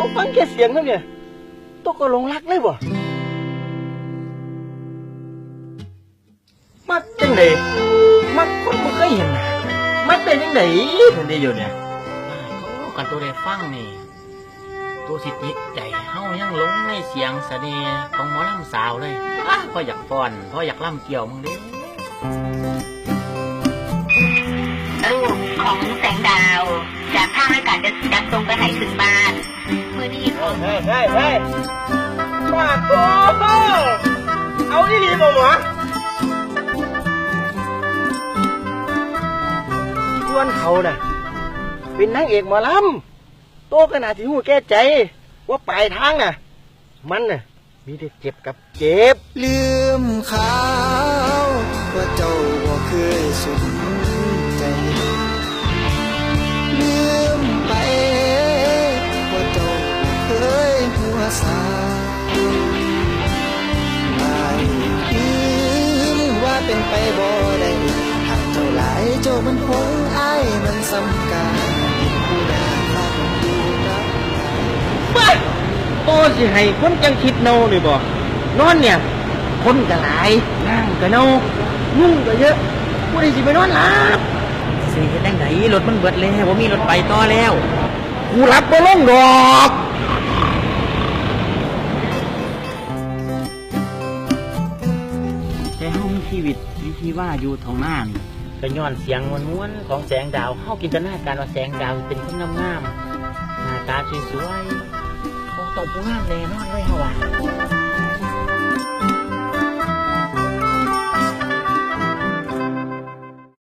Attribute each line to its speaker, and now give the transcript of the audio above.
Speaker 1: ตัวฟังแค่เสียงนั่นเนี่ยตัวก็หลงรักเลยบ่มักจังไดมักคนบ่เคยเห็นหน้ามักได้จังไดนั่นได้อยู่เนี่ย
Speaker 2: เขากันตัวได้ฟังนี่ตัวสิติดใจเฮายังหลงในเสียงเสน่ห์ของหมอลำสาวเลยอ้าพออยากฟ้อนพออยากล่ำเกี่ยวมึงเด้
Speaker 3: จากทางอากาศจะจัดส่งไปให้ถึงบ้านมือนี้ผม
Speaker 1: เฮ้ยเฮ้ยเฮ้ยมาโตเอาอีหลีบ่หมอส่วนเขาน่ะ เป็นนางเอกหมอลำโตขนาดที่หูแก้ใจ ว่าปลายทางน่ะ มันน่ะ มีแต่เจ็บกับเจ็บ
Speaker 4: ลืมเขาว่าเจ้าบ่เคยสน หัวสาไม่ลืมว่าเป็นไปบ่ได้หากเจ้าหลายเจ้ามันคงอายมันสำคัญผู้ใดฟังดูกับ
Speaker 1: บ้าโตสิให้คนจังคิดเนาเลยบ่นอนเนี่ย คนก็หลายนั่งก็เนายุ่งก็เยอะผู้ใดสิไปนอนหลับ
Speaker 2: สิเฮ็ดจังไดรถมันเบิดแล้วบ่มีรถไปต่อแล้ว
Speaker 1: กูรับบ่ลงดอก
Speaker 2: แต่เฮามีชีวิตมีชีว่าอยู่ท้องหน้านี่ก็ย้อนเสียงม้วนๆของแสงดาวเฮากินตนาการว่าแสงดาวเป็นคนงามๆหน้าตาสวยๆเขาตกงามแน่นอนเลยฮาว่า